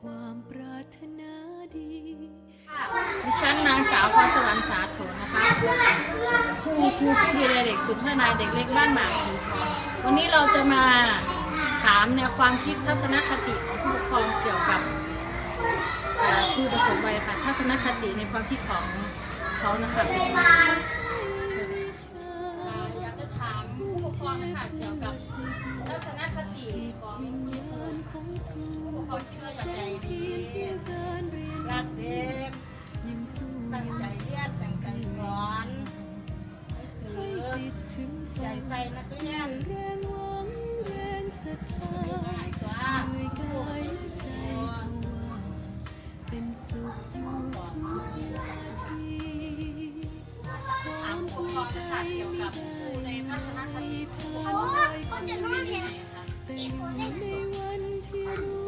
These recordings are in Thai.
ความปรารถนาดีดิฉันนางสาวพรสวรรค์สาโถนะคะครูครูพี่เด็กสุนทนาเด็กเล็กบ้านหมากสีทองวันนี้เราจะมาถามแนวความคิดทัศนคติของผู้ปกครองเกี่ยวกับผู้ประสบวัยค่ะ ทัศนคติในความคิดของเขานะคะอยากจะถามผู้ปกครองนะะเกี่ยวกับทัศนคติของผู้ปกครองที่เราอยาก ใจใส่นักเรียนหายตัวถามผู้ปกคองนะคะเกี่ยวกับครูในทัศนคติของผู้ปกครองเป็นยังไงคะ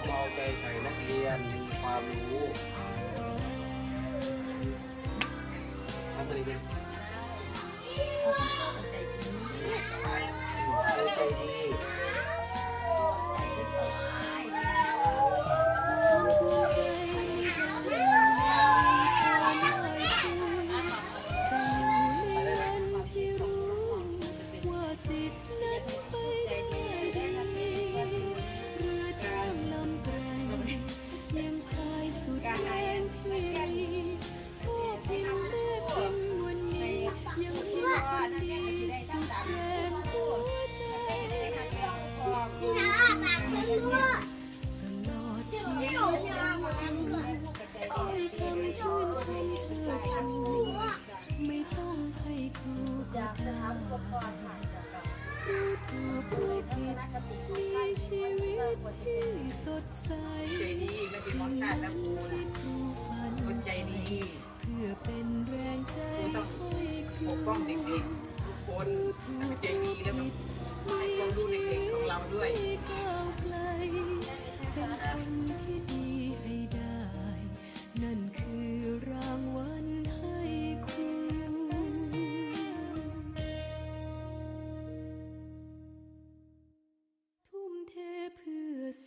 ความเอาใจใส่นักเรียน มีความรู้ทำอะไรดีใจดีอะไรนะว่าสิทธิ์นั้น ม่ผิดทัศนคติของมีท่านชีวิตที่สดใสใจดีไม่เป็นมองชาติแล้วครูที่นะครูฝันคนใจดีเพื่อเป็นแรงใจให้คปรูกป้องเด็กๆทุกคนถ้าเป็นใจดีแล้วต้อง